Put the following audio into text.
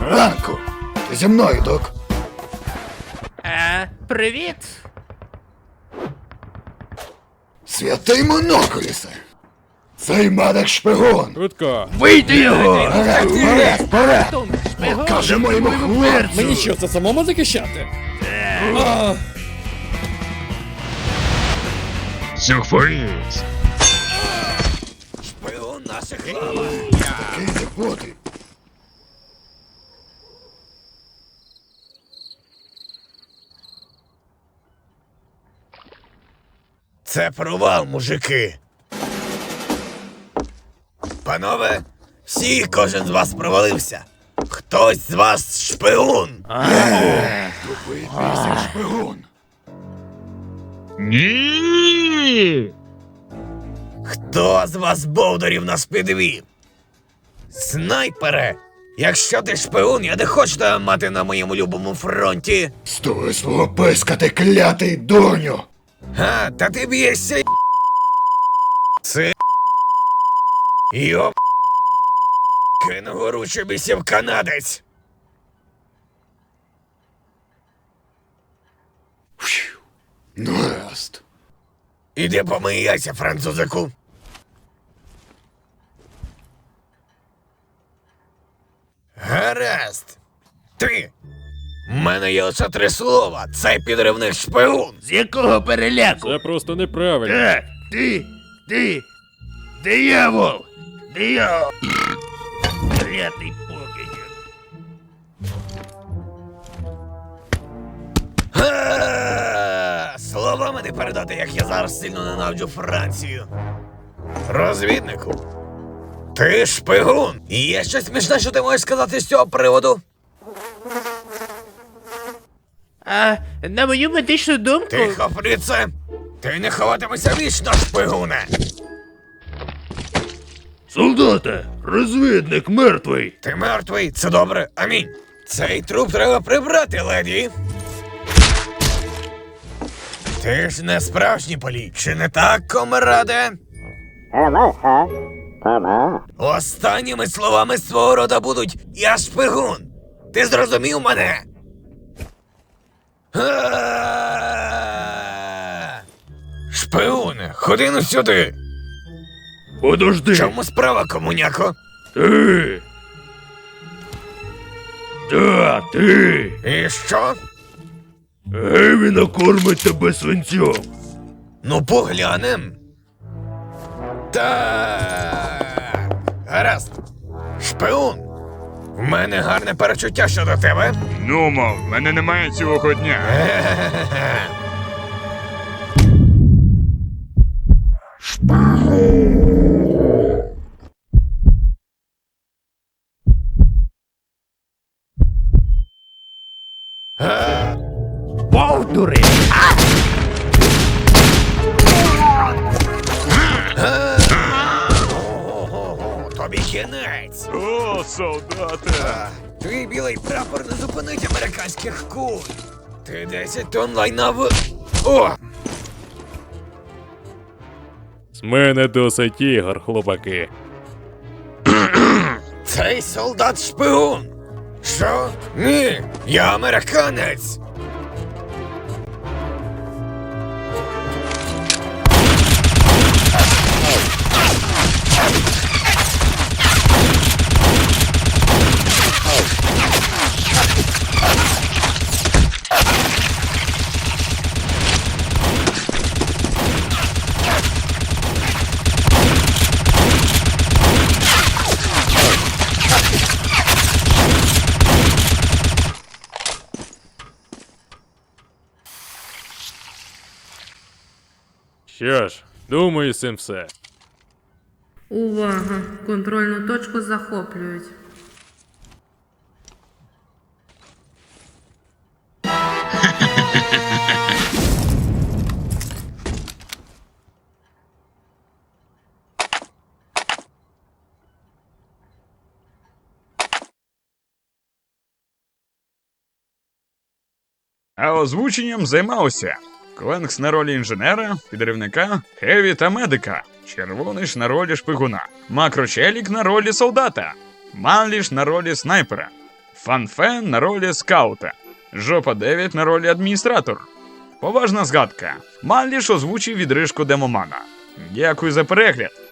Ранку. Ти зі мною, док. Е, привіт. Святий Моноколісе. Цей медик шпигун. Швидко. Вийди його! Гаразд, гаразд, гаразд! Шпигун! Кажемо йому хлопцю. Мені що, це самому захищати? А, Сюрприз! Шпигун наших лава! Такий заботи. Це провал, мужики. Панове, всі кожен з вас провалився. Хтось з вас шпигун. Тупий пісень шпигун. Ні! Хто з вас бовдорів нас підвів? Снайпере! Якщо ти шпигун, я не хочу тебе мати на моєму любому фронті. Стой свого писка, ти клятий доню. А, та ти б'єшся. Це. Йоп. Кенгуру чи бісів канадець. Ну, гаразд. Іди помий яйця, французику. Гаразд. Ти. У мене є лише три слова. Цей підривник шпигун. З якого переляку? це просто неправильно. Е, ти, ти, диявол! Диявол! Клятий покидьок! Га! Словами не передати, як я зараз сильно ненавиджу Францію. Розвіднику. Ти шпигун. Є щось смішне, що ти можеш сказати з цього приводу? А на мою медичну думку. Тихо, фріце! Ти не ховатимешся вічно, шпигуне! Солдате, розвідник мертвий. Ти мертвий, це добре, амінь. Цей труп треба прибрати, леді. Ти ж не справжній політ, чи не так, комраде? Останніми словами з свого рода будуть Я шпигун. Ти зрозумів мене? Шпигуне, ходи ну сюди. Подожди. Чому справа, комуняко? Ти. Да, ти. І що? Геві накормить тебе свинцем. Ну, поглянем. Так. Гаразд. Шпигун. В мене гарне перечуття щодо тебе. Ну, мов, в мене немає цілого дня. Ого, тобі кінець. О, солдати! Твій білий прапор не зупинить американських куль. Ти 10 тонн лайна в. О! З мене досить ігор, хлопаки. Цей солдат шпигун. Що? Ні, я американець. Що ж, думаю, з цим все. Увага! Контрольну точку захоплюють. А озвученням займався Кленкс на ролі інженера, підривника, Хеві та медика, Червониш на ролі шпигуна, Макрочелік на ролі солдата, Манліш на ролі снайпера, Фанфен на ролі скаута. Жопа 9 на ролі адміністратор. Поважна згадка. Манліш озвучив відрижку демомана. Дякую за перегляд.